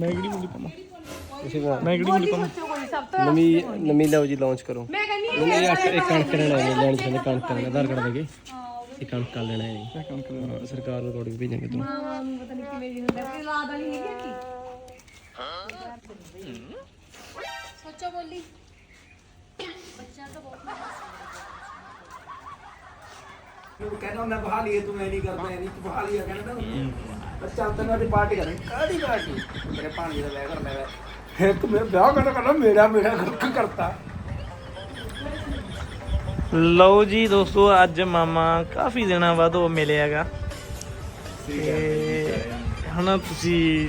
ਮੈਂ ਕਿਹੜੀ ਬੋਲੀ ਪਾਵਾਂ? ਤੁਸੀਂ ਬਣਾ ਮੈਂ ਕਿਹੜੀ ਬੋਲੀ ਪਾਵਾਂ? ਸੋਚੋ ਕੋਈ ਸਭ ਤੋਂ ਨਵੀਂ ਨਵੀਂ ਲਓ ਜੀ ਲਾਂਚ ਕਰੋ। ਮੈਂ ਕਹਿੰਦੀ ਨਹੀਂ ਇਹ ਅੱਠ ਇੱਕ ਕਣਕ ਲੈਣਾ ਹੈ ਲੈਣ ਚਾਹੁੰਦੇ ਕਣਕ ਲੈਣਾ ਆਧਾਰ ਕਾਰਡ ਦੇ ਕੇ। ਇਹ ਕਣਕ ਲੈਣਾ ਹੈ ਜੀ। ਮੈਂ ਕੰਮ ਕਰਾਂ ਹਾਂ, ਸਰਕਾਰ ਨੂੰ ਰੋੜੀ ਭੇਜਾਂਗੇ ਤੁਹਾਨੂੰ। ਮਾਂ ਨੂੰ ਪਤਾ ਨਹੀਂ ਕਿਵੇਂ ਜੀ ਹੁੰਦਾ ਕੋਈ ਲਾਦ ਵਾਲੀ ਹੈਗੀ ਕੀ ਸੋਚੋ ਬੋਲੀ। ਬੱਚਾ ਤਾਂ ਬਹੁਤ ਕਹਿੰਦਾ ਮੈਂ ਬਹਾ ਲਈਏ ਤੂੰ ਐ ਨਹੀਂ ਕਰਦਾ ਐ ਨਹੀਂ ਤੂੰ ਬਹਾ ਲਿਆ ਕਹਿੰਦਾ ਅੱਛਾ ਤਾਂ ਮੈਂ ਪਾਰਟੀ ਕਰਾਂ ਕਾਹਦੀ ਪਾਰਟੀ ਮੇਰੇ ਭਾਣਜੇ ਦਾ ਵਿਆਹ ਕਰਨਾ ਹੈ ਇੱਕ ਮੈਂ ਵਿਆਹ ਕਰਨਾ ਕਹਿੰਦਾ ਮੇਰਾ ਮੇਰਾ ਕੀ ਕਰਤਾ। ਲਓ ਜੀ ਦੋਸਤੋ ਅੱਜ ਮਾਮਾ ਕਾਫੀ ਦਿਨਾਂ ਬਾਅਦ ਉਹ ਮਿਲਿਆਗਾ। ਤੇ ਹਨਾ ਤੁਸੀਂ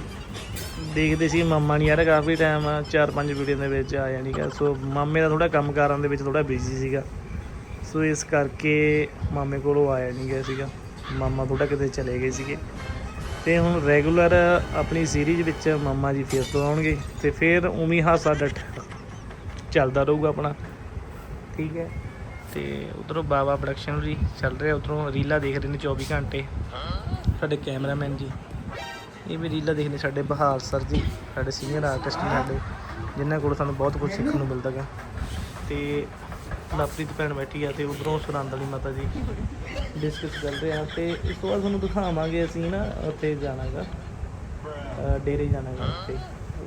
ਦੇਖਦੇ ਸੀ ਮਾਮਾ ਨਹੀਂ ਯਾਰ ਕਾਫੀ ਟਾਈਮ ਚਾਰ ਪੰਜ ਵੀਡੀਓ ਦੇ ਵਿੱਚ ਆਇਆ ਨਹੀਂਗਾ ਸੋ ਮਾਮੇ ਦਾ ਥੋੜਾ ਕੰਮ ਕਾਰਾਂ ਦੇ ਵਿੱਚ ਥੋੜਾ ਬਿਜ਼ੀ ਸੀਗਾ। ਸੋ ਇਸ ਕਰਕੇ ਮਾਮੇ ਕੋਲੋਂ ਆਇਆ ਨਹੀਂ ਗਿਆ ਸੀਗਾ। ਮਾਮਾ ਥੋੜਾ ਕਿਤੇ ਚਲੇ ਗਏ ਸੀਗੇ। ਤੇ ਹੁਣ ਰੈਗੂਲਰ ਆਪਣੀ ਸੀਰੀਜ਼ ਵਿੱਚ ਮਾਮਾ ਜੀ ਫਿਰ ਤੋਂ ਆਉਣਗੇ ਤੇ ਫਿਰ ਉਮੀ ਹਾਸਾ ਡਟ ਚੱਲਦਾ ਰਹੂਗਾ ਆਪਣਾ। ਠੀਕ ਹੈ। ਤੇ ਉਧਰੋਂ ਬਾਬਾ ਪ੍ਰੋਡਕਸ਼ਨ ਵੀ ਚੱਲ ਰਿਹਾ, ਉਧਰੋਂ ਰੀਲਾ ਦੇਖ ਰਹੇ ਨੇ 24 ਘੰਟੇ। ਸਾਡੇ ਕੈਮਰਾਮੈਨ ਜੀ। ਇਹ ਵੀ ਰੀਲਾ ਦੇਖਦੇ ਸਾਡੇ ਬਹਾਲ ਸਰ ਜੀ, ਸਾਡੇ ਸੀਨੀਅਰ ਆਰਟਿਸਟ ਨੇ ਸਾਡੇ, ਜਿਨ੍ਹਾਂ ਕੋਲ ਸਾਨੂੰ ਬਹੁਤ ਕੁਝ ਸਿੱਖਣ ਨੂੰ ਮਿਲਦਾ ਗਾ ਤੇ ਲਵਪ੍ਰੀਤ ਭੈਣ ਬੈਠੀ ਆ ਤੇ ਉਧਰੋਂ ਸੁਰੰਦ ਵਾਲੀ ਮਾਤਾ ਜੀ ਡਿਸਕਸ ਚੱਲ ਰਹੇ ਆ ਤੇ ਇਸ ਤੋਂ ਬਾਅਦ ਤੁਹਾਨੂੰ ਦਿਖਾਵਾਂਗੇ ਅਸੀਂ ਨਾ ਉੱਥੇ ਜਾਣਾਗਾ ਡੇਰੇ ਜਾਣਾਗਾ ਉੱਥੇ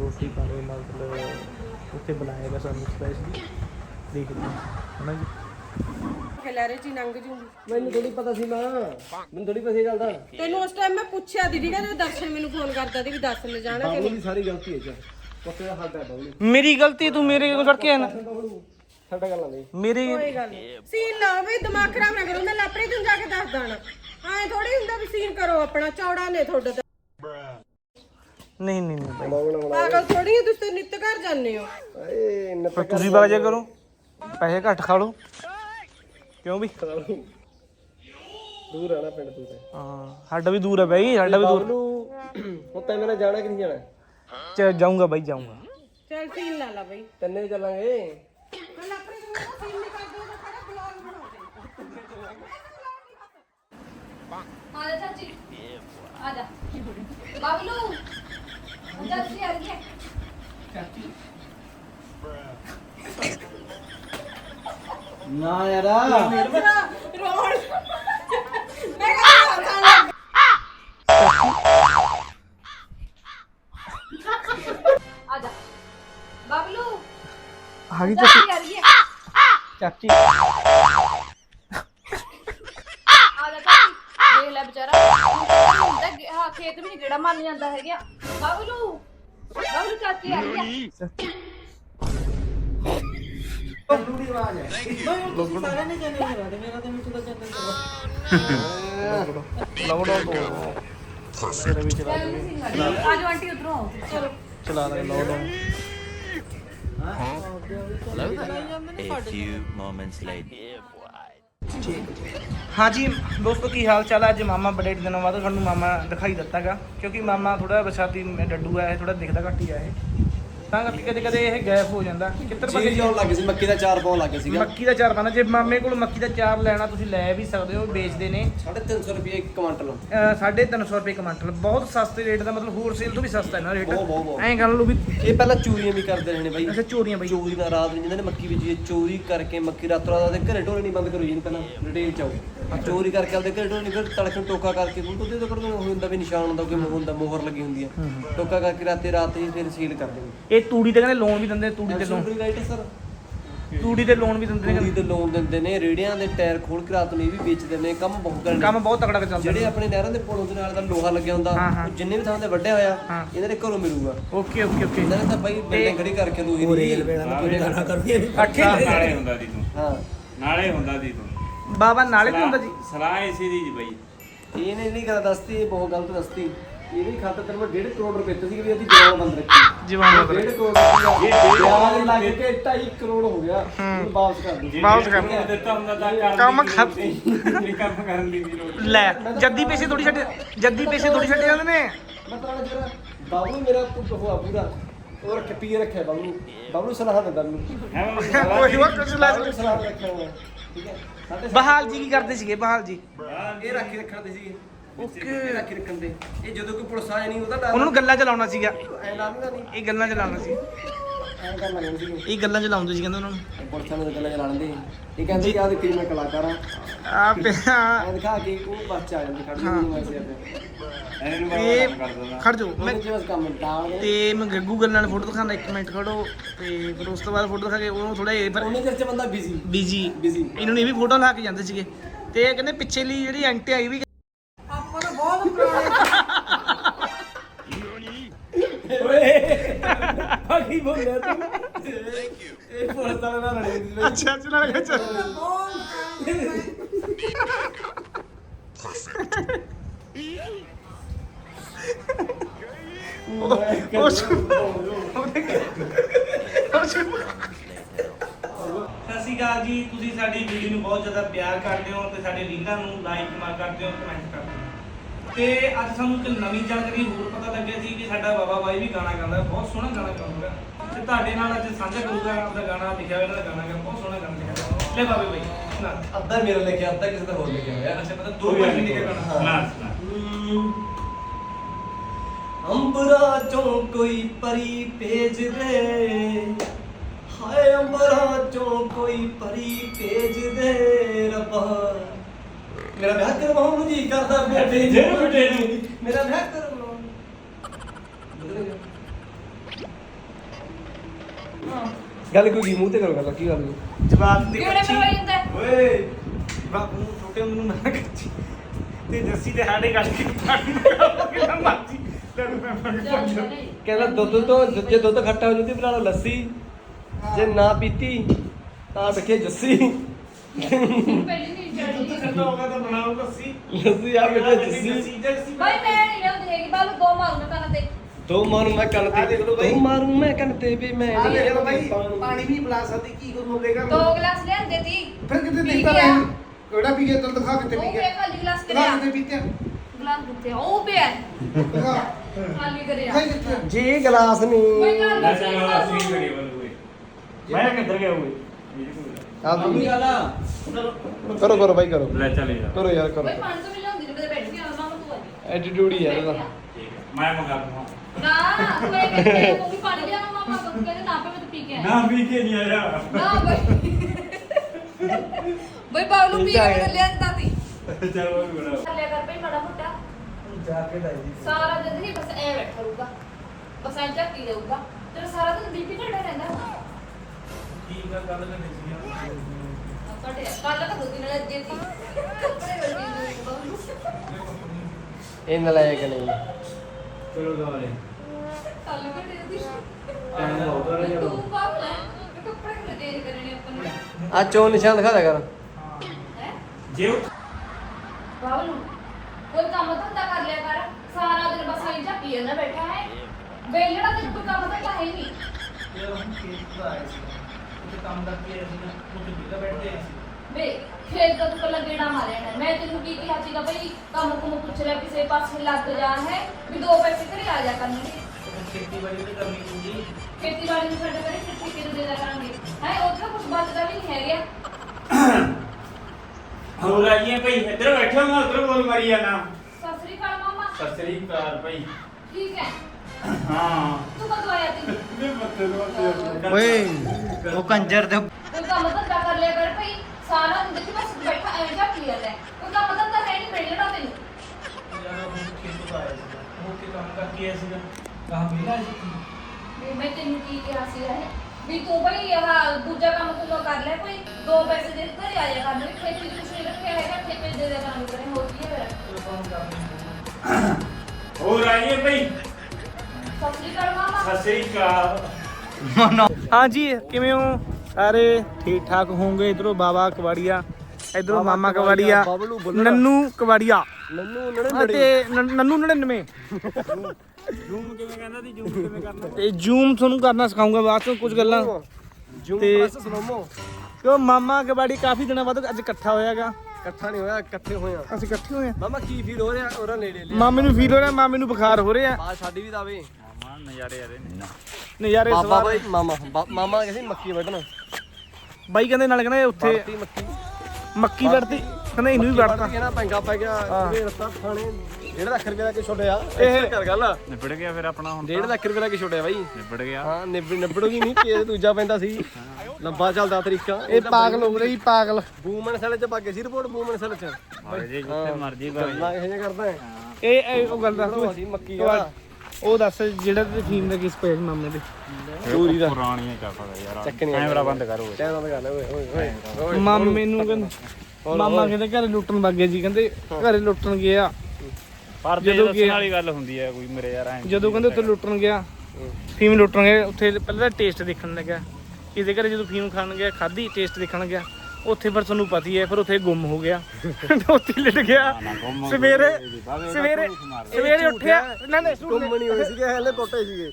ਰੋਟੀ ਪਾਣੀ ਮਤਲਬ ਉੱਥੇ ਬਣਾਏਗਾ ਸਾਨੂੰ ਸਪੈਸ਼ਲੀ ਦੇਖਦੇ ਹਾਂ ਹਨਾ ਜੀ? ਖਿਲਾਰੇ ਚ ਲੰਘ ਜੂਗੀ। ਮੈਨੂੰ ਥੋੜੀ ਪਤਾ ਸੀ ਮਾਂ ਮੈਨੂੰ ਥੋੜੀ ਪਤਾ ਚੱਲਦਾ ਤੈਨੂੰ ਉਸ ਟਾਈਮ ਮੈਂ ਪੁੱਛਿਆ ਦੀਦੀ ਕਹਿੰਦੇ ਦਰਸ਼ਨ ਮੈਨੂੰ ਫੋਨ ਕਰਦਾ ਸੀ ਵੀ ਦੱਸ ਲੈ ਜਾਣਾ ਕਿ ਦੀ ਸਾਰੀ ਗਲਤੀ ਹੈ ਜੀ ਪੱਕੇ ਦਾ ਹੱਥ ਹੈ ਬਾਬੂ ਮੇਰੀ ਗਲਤੀ ਤੂੰ ਮੇਰੇ ਕੋਲ ਛੱਡ ਕੇ ਆਇਆ ਨਾ। ਸਾਡਾ ਗੱਲ ਨਹੀਂ। ਮੇਰੀ ਕੋਈ ਗੱਲ ਨੀ। ਸੀਨ ਲਾਓ ਬਈ ਦਿਮਾਗ ਖਰਾਬ ਨਾ ਕਰੋ ਮੈਂ ਲਾਪਰੀ ਨੂੰ ਜਾ ਕੇ ਦੱਸ ਦਾਣਾ। ਐ ਥੋੜੀ ਹੁੰਦਾ ਵੀ ਸੀਨ ਕਰੋ ਆਪਣਾ ਚੌੜਾ ਨੇ ਤੁਹਾਡਾ ਤਾਂ। ਨਹੀਂ ਨਹੀਂ ਨਹੀਂ ਪਾਗਲ ਥੋੜੀ ਤੁਸੀਂ ਤਾਂ ਨਿੱਤ ਘਰ ਜਾਂਦੇ ਹੋ। ਏ ਇੰਨਾ ਪਰ ਤੁਸੀਂ ਬਾਜੇ ਕਰੋ ਪੈਸੇ ਘੱਟ ਖਾ ਲਓ। ਕਿਉਂ ਵੀ? ਦੂਰ ਆਣਾ ਪਿੰਡ ਤੋਂ ਤੇ। ਹਾਂ ਸਾਡਾ ਵੀ ਦੂਰ ਹੈ ਬਾਈ ਸਾਡਾ ਵੀ ਦੂਰ। ਬਾਬਲੂ ਹੁਣ ਤੈਨੂੰ ਨਾਲ ਜਾਣਾ ਕਿ ਨਹੀਂ ਜਾਣਾ? ਚ ਜਾਊਂਗਾ ਬਾਈ ਜਾਊਂਗਾ। ਚੱਲ ਸੀਨ ਲਾ ਲਾ ਬਈ। ਤੰਨੇ ਚੱਲਾਂਗੇ। ਆ ਜਾ ਚਾਚੀ। ਆ ਜਾ। ਬਾਬਲੂ ਜਲਦੀ ਆ ਗਿਆ ਨਾ ਯਾਰਾ। ਰੋਣ ਮੈਂ ਕਹਿੰਦਾ ਆ ਜਾ। ਬਾਬਲੂ ਆ ਗਈ ਹੈ ਚਾਚੀ। ਆ ਜਾ ਚਾਚੀ ਦੇਖ ਲੈ ਵਿਚਾਰਾ। ਹੁੰਦਾ ਗੇ- ਹਾਂ ਖੇਤ ਵੀ ਨੀ ਗੇੜਾ ਮੰਨ ਜਾਂਦਾ ਹੈਗਾ। ਬਾਬਲੂ ਬਾਬਲੂ ਚਾਚੀ ਆ ਰਹੀ ਹੈ। ਲਵੜਾ ਤੋਂ ਤੇਰਾ ਵੀ ਚਲਾ ਦੇ ਆ ਜਾਓ ਆਂਟੀ ਉਧਰੋਂ। ਚਲੋ। ਚਲਾ ਦੇ ਲਵੜਾ A few moments later. ਹਾਂਜੀ ਦੋਸਤੋ ਕੀ ਹਾਲ ਚਾਲ ਹੈ ਅੱਜ ਮਾਮਾ ਬੜੇ ਦਿਨਾਂ ਬਾਅਦ ਤੁਹਾਨੂੰ ਮਾਮਾ ਦਿਖਾਈ ਦਿੱਤਾਗਾ ਕਿਉਂਕਿ ਮਾਮਾ ਥੋੜਾ ਬਸਾਤੀ ਡੱਡੂ ਹੈ ਥੋੜਾ ਦਿਖਦਾ ਘੱਟ ਹੀ ਆ ਇਹ ਤਾਂ ਕਰਕੇ ਕਦੇ ਕਦੇ ਇਹ ਗੈਪ ਹੋ ਜਾਂਦਾ। ਕਿੱਧਰ ਚੀਜ਼ ਪੱਕੇ ਆਉਣ ਲੱਗੇ ਸੀ ਮੱਕੀ ਦਾ ਚਾਰ ਪਾਉਣ ਲੱਗੇ ਸੀਗਾ। ਮੱਕੀ ਦਾ ਚਾਰ ਪਾਣਾ ਜੇ ਮਾਮੇ ਕੋਲ ਮੱਕੀ ਦਾ ਚਾਰ ਲੈਣਾ ਤੁਸੀਂ ਲੈ ਵੀ ਸਕਦੇ ਹੋ ਵੇਚਦੇ ਨੇ। 350 ਰੁਪਏ ਇੱਕ ਤਿੰਨ ਸੌ ਰੁਪਏ ਕੁਇੰਟਲ ਬਹੁਤ ਸਸਤੇ ਰੇਟ ਦਾ ਮਤਲਬ ਹੋਲਸੇਲ ਤੋਂ ਵੀ ਸਸਤਾ ਇਹਨਾਂ ਰੇਟ। ਬਹੁਤ, ਬਹੁਤ, ਬਹੁਤ। ਐਂ ਗੱਲ ਲਓ ਵੀ ਇਹ ਪਹਿਲਾਂ ਚੋਰੀਆਂ ਵੀ ਕਰਦੇ ਰਹੇ ਨੇ ਬਾਈ। ਅੱਛਾ ਚੋਰੀਆਂ ਬਈ। ਚੋਰੀ ਦਾ ਰਾਤ ਨੂੰ ਨੇ ਮੱਕੀ ਵੇਚੀ ਹੈ ਚੋਰੀ ਕਰਕੇ ਮੱਕੀ ਰਾਤ ਰਾਤ ਦੇ ਘਰੇ ਢੋਲੇ ਨਹੀਂ ਬੰਦ ਕਰੋ ਜੀ ਪਹਿਲਾਂ ਰਿਟੇਲ ਚ ਆਓ। ਚੋਰੀ ਕਰਕੇ ਆਪਦੇ ਘਰੇ ਢੋਲੇ ਨਹੀਂ ਫਿਰ ਤੜਕੇ ਨੂੰ ਟੋਕਾ ਕਰਕੇ ਕੋਲ ਤੋਂ ਦੇ ਕਰਦੇ ਹੁੰਦਾ ਵੀ ਨਿਸ਼ਾਨ ਹੁੰਦਾ ਹੁੰਦਾ ਮੋਹਰ ਲੱਗੀ ਹੁੰਦੀ ਹੈ। ਟੋਕਾ ਕਰਕੇ ਰਾਤੇ ਰਾਤ ਹੀ ਫਿਰ ਸੀਲ ਕਰ ਇਹ ਤੂੜੀ ਤੇ ਕਹਿੰਦੇ ਲੋਨ ਵੀ ਦਿੰਦੇ ਨੇ, ਤੂੜੀ ਤੇ ਲੋਨ ਸੂਰੀ ਰਾਈਟ ਸਰ ਤੂੜੀ ਤੇ ਲੋਨ ਵੀ ਦਿੰਦੇ ਨੇ ਤੂੜੀ ਦੇ ਲੋਨ ਦਿੰਦੇ ਨੇ ਰੇੜਿਆਂ ਦੇ ਟਾਇਰ ਖੋਲ ਕੇ ਰਾਤ ਨੂੰ ਇਹ ਵੀ ਵੇਚਦੇ ਨੇ ਕੰਮ ਬਹੁਤ ਕਰਦੇ ਕੰਮ ਬਹੁਤ ਤਕੜਾ ਚੱਲਦਾ ਜਿਹੜੇ ਆਪਣੇ ਨਹਿਰਾਂ ਦੇ ਪੁਲੋਂ ਦੇ ਨਾਲ ਦਾ ਲੋਹਾ ਲੱਗਿਆ ਹੁੰਦਾ ਹਾਂ, ਹਾਂ। ਉਹ ਜਿੰਨੇ ਵੀ ਥਾਂ ਤੇ ਵੱਢਿਆ ਹੋਇਆ। ਇਹਨਾਂ ਦੇ ਘਰੋਂ ਮਿਲੂਗਾ। Okay okay okay. ਇਹਨਾਂ ਨੇ ਤਾਂ ਬਾਈ ਬਿਲਡਿੰਗ ਖੜੀ ਕਰਕੇ ਲੋਹੀ ਦੀ ਅੱਠੇ ਨਾਲੇ ਹੁੰਦਾ ਦੀ ਤੂੰ। ਹਾਂ। ਨਾਲੇ ਹੁੰਦਾ ਦੀ ਤੂੰ। ਬਾਬਾ ਨਾਲੇ ਤੇ ਹੁੰਦਾ ਜੀ। ਸਲਾਹ ਇਸੇ ਦੀ ਜੀ ਬਈ। ਇਹਨੇ ਨਹੀਂ ਗੱਲ ਦੱਸਤੀ ਇਹ ਬਹੁਤ ਗਲਤ ਦੱਸਤੀ। ਇਹਦੀ ਖਾਤਰ ਤੈਨੂੰ ਮੈਂ 1.5 ਕਰੋੜ ਰੁਪਏ ਦਿੱਤੇ ਸੀ ਕਿ ਵੀ ਇਹਦੀ ਜਵਾਨ ਬੰਦ ਰੱਖੀ। ਜਵਾਨ ਬੰਦ 1.5 ਕਰੋੜ ਰੁਪਏ ਵਿਆਜ ਲੱਗ ਕੇ 2.5 ਕਰੋੜ ਹੋ ਗਿਆ। ਇਹਨੂੰ ਵਾਪਸ ਕਰ ਦੇ ਵਾਪਸ ਕਰ ਜੇ ਦਿੱਤਾ ਹੁੰਦਾ ਤਾਂ ਕਰਨ ਕੰਮ ਦੀ ਖਤ- ਜ਼ਰੂਰਤ ਨਹੀਂ ਕੰਮ ਕਰਨ ਦੀ ਵੀ ਲੋੜ ਨਹੀਂ। ਲੈ ਜੱਦੀ ਪੈਸੇ ਥੋੜੀ ਛੱਡੇ ਜੱਦੀ ਪੈਸੇ ਥੋੜੀ ਛੱਡੇ ਜਾਂਦੇ ਨੇ ਮਤਲਬ ਜਿਹੜਾ ਬਾਬੂ ਮੇਰਾ ਪੁੱਤ ਹੋਆ ਪੂਰਾ। ਉਹ ਰੱਖ ਪੀਏ ਰੱਖਿਆ ਬਾਬੂ ਬਾਬੂ ਸਲਾਹ ਦਿੰਦਾ ਮੈਨੂੰ ਹੈ ਬਾਬੂ ਸਲਾਹ ਉਹੀ ਵਾਰ ਕੁਝ ਲੈ ਬਾਬੂ ਸਲਾਹ ਰੱਖਿਆ ਹੋਇਆ। ਠੀਕ ਹੈ? ਸਾਡੇ ਬਹਾਲ ਜੀ ਕੀ ਕਰਦੇ ਸੀਗੇ? ਬਹਾਲ ਜੀ ਇਹ ਰੱਖੀ ਰੱਖਣ ਦੇ ਸੀ ਓਕੇ। ਰੱਖੀ ਰੱਖਣ ਦੇ। ਇਹ ਜਦੋਂ ਕੋਈ ਪੁਲਿਸ ਆ ਜਾਣੀ ਉਹਦਾ ਡਰ ਉਹਨਾਂ ਨੂੰ ਗੱਲਾਂ ਚ ਲਾਉਣਾ ਸੀਗਾ। ਐ ਲਾਉਂਦਾ ਨਹੀਂ ਇਹ ਗੱਲਾਂ ਚ ਲਾਉਣਾ ਸੀ। ਐ ਕਰ ਲਾਉਂਦੇ ਸੀ। ਇਹ ਗੱਲਾਂ ਚ ਲਾਉਂਦੇ ਸੀ ਕਹਿੰਦੇ ਉਹਨਾਂ ਨੂੰ। ਪੁਲਿਸਾਂ ਨੂੰ ਗੱਲਾਂ ਚਲਾਉਂਦੇ ਇਹ ਕਹਿੰਦੇ ਕਿ ਆਹ ਦੇਖੀ ਮੈਂ ਕਲਾਕਾਰ ਆ ਆ ਪਿਆ ਐ ਦਿਖਾ ਕੇ ਉਹ ਬੱਚ ਆ ਜਾਂਦੇ ਖੜ ਜਾਂਦੇ ਮੈਂ ਸਿਰ ਤੇ ਇਹਨੂੰ ਮੈਂ ਇਹ ਕੰਮ ਕਰ ਦਿੰਦਾ। ਖੜ ਜਾਓ। ਮੈਂ ਮੈਂ ਜਿਵੇਂ ਕੰਮ ਡਾਲ ਦੇ ਤੇ ਮੈਂ ਗੱਗੂ ਗੱਲ ਨਾਲ ਫੋਟੋ ਦਿਖਾਉਂਦਾ ਇੱਕ ਮਿੰਟ ਖੜੋ ਤੇ ਫਿਰ ਉਸ ਤੋਂ ਬਾਅਦ ਫੋਟੋ ਦਿਖਾ ਕੇ ਉਹਨੂੰ ਥੋੜਾ ਇਹ ਉਹਨੇ ਚਿਰ ਚ ਬੰਦਾ ਬਿਜ਼ੀ ਬੀਜੀ ਬਿਜ਼ੀ ਇਹਨਾਂ ਨੇ ਇਹ ਵੀ ਫੋਟੋ ਲਾ ਕੇ ਜਾਂਦੇ ਸੀਗੇ। ਤੇ ਇਹ ਕਹਿੰਦੇ ਪਿੱਛੇ ਲਈ ਜਿਹੜੀ ਐਂਟੀ ਆਈ ਵੀ ਬਾਕੀ ਬੋਲਿਆ ਤੂੰ। ਇਹ ਪੁਲਿਸ ਵਾਲੇ ਨਾਲ ਲੜੀ ਸੀ। ਅੱਛਾ ਚਲਾ ਗਿਆ ਚੱਲ ਉਹ ਸਤਿ ਸ਼੍ਰੀ ਅਕਾਲ ਜੀ। ਤੁਸੀਂ ਸਾਡੀ ਵੀਡੀਓ ਨੂੰ ਬਹੁਤ ਜ਼ਿਆਦਾ ਪਿਆਰ ਕਰਦੇ ਹੋ ਤੇ ਸਾਡੇ ਰੀਲਾਂ ਨੂੰ ਲਾਈਕ ਮਾ ਕਰਦੇ ਹੋ ਕਮੈਂਟ ਕਰਦੇ ਹੋ ਤੇ ਅੱਜ ਸਾਨੂੰ ਇੱਕ ਨਵੀਂ ਜਾਣਕਾਰੀ ਹੋਰ ਪਤਾ ਲੱਗਿਆ ਸੀ ਕਿ ਸਾਡਾ ਬਾਬਾ ਬਾਈ ਵੀ ਗਾਣਾ ਗਾਉਂਦਾ ਹੈ, ਬਹੁਤ ਸੋਹਣਾ ਗਾਣਾ ਗਾਉਂਦਾ ਹੈ। ਤੇ ਤੁਹਾਡੇ ਨਾਲ ਅੱਜ ਸਾਂਝਾ ਕਰੂਗਾ ਆਪਦਾ ਗਾਣਾ ਲਿਖਿਆ ਹੋਇਆ ਇਹਨਾਂ ਦਾ ਗਾਣਾ ਗਾ ਬਹੁਤ ਸੋਹਣਾ ਗਾਣਾ ਲਿਖਿਆ ਹੋਇਆ। ਲੈ ਬਾਬੇ ਬਾਈ ਸੁਣਾ। ਅੱਧਾ ਮੇਰਾ ਲਿਖਿਆ ਅੱਧਾ ਕਿਸੇ ਦਾ ਹੋਰ ਲਿਖਿਆ ਹੋਇਆ। ਅੱਛਾ ਮਤਲਬ ਦੋ ਪਾਸੇ ਲਿਖਿਆ ਗਾਣਾ। ਨਾ ਨਾ ਅੰਬਰਾਂ ਚੋਂ ਕੋਈ ਪਰੀ ਭੇਜ ਦੇ। ਹਾਏ ਅੰਬਰਾਂ ਚੋਂ ਕੋਈ ਪਰੀ ਭੇਜ ਦੇ ਰੱਬਾ। ਮੇਰਾ ਵਿਆਹ ਕਰਵਾਉਣ ਨੂੰ ਜੀ ਕਰਦਾ ਬੇਟੇ ਦੇ ਬੇਟੇ ਨੂੰ। ਮੇਰਾ ਵਿਆਹ ਕਰਵਾਉਣ ਗੱਲ ਕੋਈ ਕੀ ਮੂੰਹ ਤੇ ਕਰੋ ਗੱਲ ਕੀ ਗੱਲ ਜਵਾਬ ਕਿਹੜੇ ਮੈਂ ਹੋਈ ਜਾਂਦਾ ਓਏ ਬਾਪੂ ਨੂੰ ਛੋਟੇ ਨੂੰ ਨਾ ਕੱਚੀ। ਤੇ ਜੱਸੀ ਦੇ ਹਾੜੇ ਕੱਢ ਕੇ ਪਾਣੀ ਕਿੰਨਾ ਮਰਜ਼ੀ। ਮੈਂ ਫੜ ਕਹਿੰਦਾ ਦੁੱਧ ਤੋਂ ਜੇ ਦੁੱਧ ਖੱਟਾ ਹੋ ਜਾਂਦੀ ਬਣਾ ਲਓ ਲੱਸੀ। ਜੇ ਨਾ ਪੀਤੀ ਤਾਂ ਬਖੇ ਜੱਸੀ। ਪਹਿਲੀ ਤਾਂ ਲੱਸੀ। ਆ ਬੇਟਾ ਜੱਸੀ ਬਾਈ ਮੈਂ ਨਹੀਂ ਲਿਆਉਂਦੀ ਹੈਗੀ ਬਾਲੂ ਦੋ ਮਾਰੂ ਮੈਂ ਕੰਨ ਤੇ। ਦੋ ਮਾਰੂ ਮੈਂ ਕੰਨ ਆ ਦੇਖ ਤੇ ਲਓ ਬਾਈ। ਦੋ ਮਾਰੂ ਮੈਂ ਕੰਨ ਤੇ ਵੀ ਮੈਂ ਆ ਦੇਖ ਲਓ ਬਾਈ ਪਾਣੀ। ਵੀ ਪਿਲਾ ਸਕਦੀ ਕੀ ਕੁਝ ਹੋਵੇਗਾ? ਦੋ ਗਲਾਸ ਲਿਆਂਦੇ ਤੀ। ਫਿਰ ਕਿਤੇ ਪੀ ਦੇਖਦਾ ਗਿਆ। ਰਹਿ ਕਿਹੜਾ ਪੀ ਗਿਆ? ਤੈਨੂੰ ਦਿਖਾ ਕਿਤੇ ਉਹ ਪੀ ਪਿਆ ਗਿਆ। ਖਾਲੀ ਗਲਾਸ ਦਿਖਾ ਕਰਿਆ ਕਿਤੇ ਪੀਤੇ? ਗਲਾਸ ਕਿੱਥੇ ਆ? ਉਹ ਪਿਆ। ਦਿਖਾ। ਖਾਲੀ ਕਰਿਆ। ਦਿਖਾਈ ਕਿੱਥੇ ਜੀ ਗਲਾਸ ਨਹੀਂ ਘਰ ਲੈ ਵਿੱਚ ਚਲੋ ਨਹੀਂ ਅਸੀਂ। ਕਰੀ ਬੋਲੂਏ ਮੈਂ ਕਿੱਧਰ ਗਿਆ ਹੋਏ ਆ ਕਰੋ ਕਰੋ ਬਾਈ ਕਰੋ। ਲੈ ਚਲੇ ਜਾ ਕਰੋ ਯਾਰ ਕਰੋ। ਬਾਈ ਐਟੀਟਿਊਡ ਹੀ ਹੈ ਇਹਦਾ। ਠੀਕ ਹੈ ਮੈਂ ਮੰਗਾ ਦੂੰਗਾ। ਨਾ ਤੂੰ ਇਹ ਕਹਿੰਦੇ ਤੂੰ ਵੀ ਪਾਣੀ ਲਿਆ ਮਾਮਾ ਤੂੰ ਕਹਿੰਦੇ ਨਾ ਪੇ ਮੈਂ ਤਾਂ ਪੀ ਕੇ ਆਇਆ। ਨਾ ਵੀ ਕੇ ਨਹੀਂ ਆਇਆ। ਨਾ ਬਈ। ਬਈ ਬਾਬਲੂ ਪੀ ਕੇ ਲਿਆਂਦਾ ਤੀ ਚਲੋ ਉਹ ਵੀ ਕਰ ਲਿਆ ਕਰ ਭਈ ਮਾੜਾ ਮੋਟਾ। ਜਾ ਕੇ ਲਾਈ ਸਾਰਾ ਦਿਨ ਹੀ ਬਸ ਐ ਬੈਠਾ ਰਹੂਗਾ। ਬਸ ਐ ਝੱਕੀ ਜਾਊਗਾ ਤੇਰਾ ਸਾਰਾ ਦਿਨ ਬੀਪੀ ਘਟਦਾ ਰਹਿੰਦਾ। ਠੀਕ ਆ ਗੱਲ ਕਰਨੀ ਸੀ ਘਟਿਆ ਕੱਲ ਤਾਂ ਦੋ ਦਿਨ ਨਾਲ ਜੇ ਤੀ ਕੱਪੜੇ ਵਰਗੀ ਬਾਬਲੂ ਇਹ ਨਲਾਇਕ ਨਹੀਂ। ਚਲੋ ਗਾਲੇ ਕੱਲ ਘਟੇ ਦੀ ਟਾਈਮ ਲਾਉਂਦਾ ਰਿਹਾ ਜਦੋਂ। ਤੂੰ ਬਾਬੂ ਲੈ ਕੱਪੜੇ ਕਿਹੜੇ ਤੇਜ਼ ਕਰਨੇ ਆਪਾਂ ਨੇ ਆ ਚੋਂ ਨਿਸ਼ਾਨ ਦਿਖਾ ਦਿਆ ਕਰ। ਹੈ ਜੇ ਉਹ ਬਾਬਲੂ ਕੋਈ ਕੰਮ ਧੰਦਾ ਕਰ ਲਿਆ ਕਰ। ਸਾਰਾ ਦਿਨ ਬਸ ਐਂ ਝੱਕੀ ਜਾਂਦਾ ਬੈਠਾ ਹੈ। ਵੇਲੜਾ ਤੇ ਕੋਈ ਕੰਮ ਧੰਦਾ ਹੈ ਨਹੀਂ। ਯਾਰ ਹੁਣ ਖੇਤ ਦਾ ਆਇਆ ਸੀ ਉੱਥੇ ਕੰਮ ਕਰਕੇ ਆਇਆ ਸੀ ਨਾ ਉੱਥੇ ਬਿੱਲਾ ਬੈਠਦੇ ਆਏ ਸੀ ਵੇ ਖੇਤ ਦਾ ਤੂੰ ਕੱਲਾ ਗੇੜਾ ਮਾਰਿਆ ਨਾ ਮੈਂ ਤੈਨੂੰ ਕੀ ਕਿਹਾ ਸੀਗਾ ਭਈ ਕੰਮ ਕੁਮ ਪੁੱਛ ਲਿਆ ਕਿਸੇ ਪਾਸੇ ਲੱਗ ਜਾ ਹੈ ਵੀ ਦੋ ਪੈਸੇ ਘਰੇ ਆ ਜਾ ਕਰਨਗੇ ਤੇ ਖੇਤੀਬਾੜੀ ਤੇ ਕਰਨੀ ਪਊਗੀ ਖੇਤੀਬਾੜੀ ਨੂੰ ਸਾਡੇ ਘਰੇ ਫਿਰ ਠੇਕੇ ਨੂੰ ਦੇ ਦਿਆ ਕਰਾਂਗੇ ਹੈ ਉੱਥੇ ਕੁਝ ਬਚਦਾ ਵੀ ਨਹੀਂ ਹੈਗਾ ਹੋਰ ਆਈਏ ਭਾਈ ਇੱਧਰ ਬੈਠੋ ਮੈਂ ਉੱਧਰ ਬੋਲ ਮਾਰੀ ਜਾਣਾ ਸਤਿ ਸ੍ਰੀ ਅਕਾਲ ਮਾਮਾ ਸਤਿ ਸ੍ਰੀ ਅਕਾਲ ਭਾਈ ਠੀਕ ਹੈ ਹਾਂ ਤੂੰ ਕਦੋਂ ਆਇਆ ਤੀ ਇਹ ਬੱਤੇ ਨੂੰ ਓਏ ਉਹ ਕੰਜਰ ਦੇ ਕੋਈ ਕੰਮ ਧੰਦਾ ਕਰ ਲਿਆ ਕਰ ਭਈ ਸਾਰਾ ਦਿਨ ਦੇਖੀ ਬਸ ਬੈਠਾ ਐਂ ਝੱਕੀ ਜਾਂਦਾ ਹੈ। ਕੋਈ ਕੰਮ ਧੰਦਾ ਹੈ ਨਹੀਂ ਮਿਲਣਾ ਤੈਨੂੰ। ਯਾਰ ਹੁਣ ਖੇਤ ਤੋਂ ਆਇਆ ਸੀ ਉਹ ਕੇ ਕੰਮ ਕਰਕੇ ਆਇਆ ਸੀਗਾ। ਕਹਾਂ ਬਿੱਲਾ ਸੀ ਵੀ ਮੈਂ ਤੈਨੂੰ ਕੀ ਕਿਹਾ ਸੀ ਇਹ? ਵੀ ਤੂੰ ਭਈ ਆਹ ਦੂਜਾ ਕੰਮ ਤੂੰ ਕਰ ਲੈ ਕੋਈ ਦੋ ਪੈਸੇ ਦੇ ਘਰੇ ਆ ਜਾ ਕਰਨਗੇ ਖੇਤੀ ਚ ਕੁਛ ਨਹੀਂ ਰੱਖਿਆ ਹੈਗਾ ਚ ਦੇ ਦਿਆ ਕਰਾਂਗੇ ਕਰੇ ਹੋਰ ਕੀ ਹੈ ਫਿਰ ਹੋਰ ਆਈਏ ਭਾਈ। ਸਤਿ ਸ੍ਰੀ ਅਕਾਲ ਹਾਂਜੀ ਕਿਵੇਂ ਹੋ? ਸਾਰੇ ਠੀਕ ਠਾਕ ਹੋਵੋਗੇ? ਇਧਰੋਂ ਬਾਬਾ ਕਵਾੜੀਆ ਇਧਰੋਂ ਮਾਮਾ ਕਵਾੜੀਆ। ਨੰਨੂ ਕਵਾੜੀਆ ਨੰਨੂ ਨੜੇ ਅਤੇ ਨ- ਨੰਨੂ 99 ਜੂਮ ਕਿਵੇਂ ਕਹਿੰਦਾ ਸੀ? ਜੂਮ ਕਿਵੇਂ ਕਰਨਾ? ਤੇ ਜ਼ੂਮ ਤੁਹਾਨੂੰ ਕਰਨਾ ਸਿਖਾਉਂਗਾ ਬਾਅਦ ਚੋਂ ਕੁਝ ਗੱਲਾਂ। ਜੂਮ ਤੇ- ਪਲੱਸ ਸਲੋਮੋ ਕਿਉਂ ਮਾਮਾ ਕਵਾੜੀ ਕਾਫੀ ਦਿਨਾਂ ਬਾਅਦ ਅੱਜ ਇਕੱਠਾ ਹੋਇਆਗਾ? ਇਕੱਠਾ ਨਹੀਂ ਹੋਇਆ ਇਕੱਠੇ ਹੋਏ ਆ ਅਸੀਂ ਇਕੱਠੇ ਹੋਏ ਆ ਮਾਮਾ ਕੀ ਫੀਲ ਹੋ ਰਿਹਾ? ਉਹਦਾ ਨੇੜੇ ਲਿਆ ਮਾਮੇ ਨੂੰ ਫੀਲ ਹੋ ਰਿਹਾ ਮਾਮੇ ਨੂੰ ਬੁਖਾਰ ਹੋ ਰਿਹਾ। ਆ ਸਾਡੀ ਵੀ ਦਾਵੇ ਮਾਂ ਨਜ਼ਾਰੇ ਆ ਰਹੇ ਨੇ। ਨਜ਼ਾਰੇ ਬਾਬਾ ਸਵਾਰ ਬਾਈ ਮਾਮਾ ਬਾ- ਮਾਮਾ ਕਹਿੰਦੇ ਮੱਕੀ ਵੱਢਣਾ। ਬਾਈ ਕਹਿੰਦੇ ਨਾਲ ਕਹਿੰਦੇ ਉੱਥੇ ਵੜਤੀ ਮੱਕੀ। ਮੱਕੀ ਵੜਤੀ ਕਹਿੰਦਾ ਇਹਨੂੰ ਵੀ ਵੜਤਾ ਨਾ ਪੰਗਾ ਪੈ ਗਿਆ ਇਹ ਰਸਤਾ? ਥਾਣੇ। 1.5 ਲੱਖ ਰੁਪਏ ਦਾ ਕਿ ਛੋੜਿਆ ਇਹ ਕਰ ਗੱਲ। ਨਿਬੜ ਗਿਆ ਫਿਰ ਆਪਣਾ ਹੁਣ 1.5 ਲੱਖ ਰੁਪਏ ਦਾ ਕਿ ਛੋੜਿਆ ਬਾਈ? ਨਿਬੜ ਗਿਆ। ਹਾਂ ਨਿਬ ਨਿਬੜੂਗੀ ਨਹੀਂ ਕੇਸ ਦੂਜਾ ਪੈਂਦਾ ਸੀ। ਲੰਬਾ ਚੱਲਦਾ ਤਰੀਕਾ। ਇਹ ਪਾਗਲ ਹੋ ਰਹੀ ਪਾਗਲ। ਬੂਮਨ ਸੈਲ ਚ ਭਾਗੇ ਸੀ ਰਿਪੋਰਟ ਬੂਮਨ ਸੈਲ ਚ। ਮਾਰੇ ਜੇ ਜਿੱਥੇ ਮਰਜ਼ੀ ਗੱਲਾਂ ਇਹ ਕਰਦਾ ਹੈ ਇਹ ਇਹ ਉਹ ਗੱਲ ਦੱਸ ਉਹ ਸੀ ਮੱਕੀ ਦਾ ਉਹ ਦੱਸ ਜਿਹੜਾ ਤੇ ਫੀਮ ਦਾ ਕਿਸ ਸੀ ਮਾਮੇ ਦੇ? ਚੋਰੀ ਦਾ। ਪੁਰਾਣੀਆਂ ਚੱਲ ਸਕਦਾ ਯਾਰ ਕੈਮਰਾ ਬੰਦ ਕਰ ਤਾਂ ਗੱਲ ਹੈ, ਓਏ ਓਏ ਓਏ ਮਾਮੇ ਨੂੰ ਕਹਿੰਦੇ ਮਾਮਾ ਕਹਿੰਦੇ ਘਰੇ ਲੁੱਟਣ ਲੱਗੇ ਜੀ ਕਹਿੰਦੇ ਘਰੇ ਲੁੱਟਣ ਗਿਆ। ਪਰ ਜੇ ਜਦੋਂ ਦੱਸਣ ਵਾਲੀ ਗੱਲ ਹੁੰਦੀ ਹੈ ਕੋਈ ਮੇਰੇ ਯਾਰ ਐਂ ਜਦੋਂ ਕਹਿੰਦੇ ਉੱਥੇ ਲੁੱਟਣ ਗਿਆ ਫੀਮ ਲੁੱਟਣ ਗਿਆ ਉੱਥੇ ਪਹਿਲਾਂ ਟੇਸਟ ਦੇਖਣ ਲੱਗਾ ਇਹਦੇ ਘਰੇ ਜਦੋਂ ਫੀਮ ਖਾਣ ਗਿਆ ਖਾਧੀ ਟੇਸਟ ਦੇਖਣ ਗਿਆ ਉੱਥੇ ਫਿਰ ਤੁਹਾਨੂੰ ਪਤਾ ਹੀ ਹੈ ਫਿਰ ਉੱਥੇ ਗੁੰਮ ਹੋ ਗਿਆ। ਉੱਥੇ ਲਿਟ ਗਿਆ। ਸਵੇਰੇ ਸਵੇਰੇ ਸਵੇਰੇ ਉੱਠਿਆ। ਨਾ ਨਾ ਲੈ। ਘੁੰਮਣੀ ਹੋਈ ਸੀਗੇ ਹਲੇ ਕੋਟੇ ਸੀਗੇ।